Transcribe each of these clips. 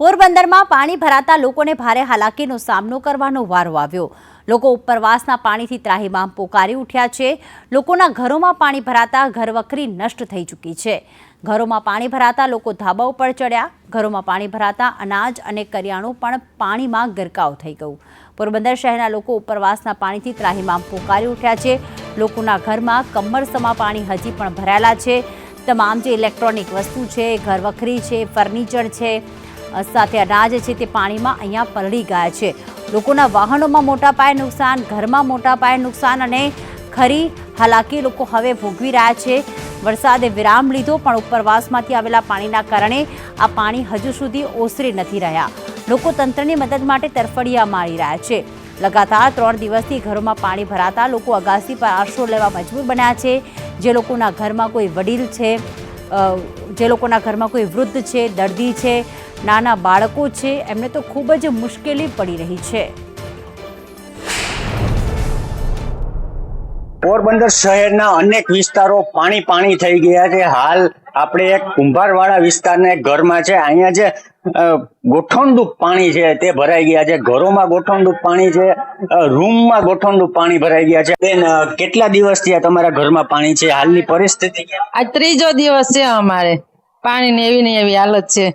પોરબંદરમાં પાણી ભરાતા લોકોને ભારે હાલાકીનો સામનો કરવાનો વારો આવ્યો. લોકો ઉપરવાસના પાણીથી ત્રાહીમામ પોકારી ઉઠ્યા છે. લોકોના ઘરોમાં પાણી ભરાતા ઘરવખરી નષ્ટ થઈ ચૂકી છે. ઘરોમાં પાણી ભરાતા લોકો ધાબા ઉપર ચડ્યા. ઘરોમાં પાણી ભરાતા અનાજ અને કરિયાણું પણ પાણીમાં ગરકાવ થઈ ગયું. પોરબંદર શહેરના લોકો ઉપરવાસના પાણીથી ત્રાહીમામ પોકારી ઉઠ્યા છે. લોકોના ઘરમાં કમરસમાં પાણી હજી પણ ભરાયેલા છે. તમામ જે ઇલેક્ટ્રોનિક વસ્તુ છે, ઘરવખરી છે, ફર્નિચર છે સાથે અનાજ છે તે પાણીમાં અહીંયા પલળી ગયા છે. લોકોના વાહનોમાં મોટા પાયે નુકસાન, ઘરમાં મોટા પાયે નુકસાન અને ખરી હાલાકી લોકો હવે ભોગવી રહ્યા છે. વરસાદે વિરામ લીધો પણ ઉપરવાસમાંથી આવેલા પાણીના કારણે આ પાણી હજુ સુધી ઓસરી નથી રહ્યા. લોકો તંત્રની મદદ માટે તરફડિયા મારી રહ્યા છે. લગાતાર ત્રણ દિવસથી ઘરોમાં પાણી ભરાતા લોકો અગાસી પર આશરો લેવા મજબૂર બન્યા છે. જે લોકોના ઘરમાં કોઈ વડીલ છે જે લોકોના ઘરમાં કોઈ વૃદ્ધ છે, દર્દી છે નાના બાળકો છે એમને તો ખૂબ જ મુશ્કેલી પડી રહી છે. પોરબંદર શહેરના અનેક વિસ્તારો પાણી પાણી થઈ ગયા છે. હાલ આપણે એક કુંભારવાળા વિસ્તારના એક ઘરમાં છે. અહીંયા જે અ, પાણી છે તે ભરાઈ ગયા છે. ઘરોમાં ગોઠણડૂબ પાણી છે. રૂમમાં ગોઠણડૂબ પાણી ભરાઈ ગયા છે. બેન કેટલા દિવસથી આ તમારા ઘરમાં પાણી છે? હાલની પરિસ્થિતિ આ ત્રીજો દિવસ છે અમારે. પાણી ની એવી ને એવી હાલત છે.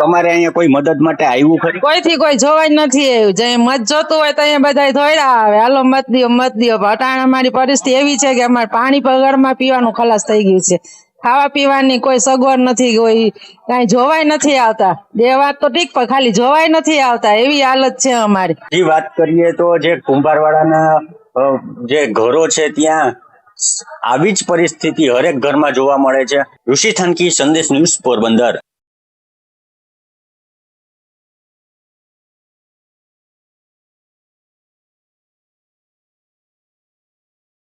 તમારે અહીંયા કોઈ મદદ માટે આવ્યું ખરી? કોઈથી કોઈ જોવા જ નથી આવ્યું. જે મત જોતું હોય તો અહીંયા બધા ધોયડા આવે. હાલો મત દિયો મત દિયો. અટાણે અમારી પરિસ્થિતિ એવી છે કે અમારે પાણી પગરમાં પીવાનું ખલાસ થઈ ગયું છે. ખાવા પીવાની કોઈ સગવડ નથી કોઈ કઈ જોવાય નથી આવતા. બે વાત તો ઠીક પણ ખાલી જોવાય નથી આવતા. એવી હાલત છે અમારી. હજી વાત કરીએ તો જે કુંભારવાડાના જે ઘરો છે ત્યાં આવી જ પરિસ્થિતિ હરેક ઘરમાં જોવા મળે છે. ઋષિ થનકી સંદેશ ન્યૂઝ પોરબંદર.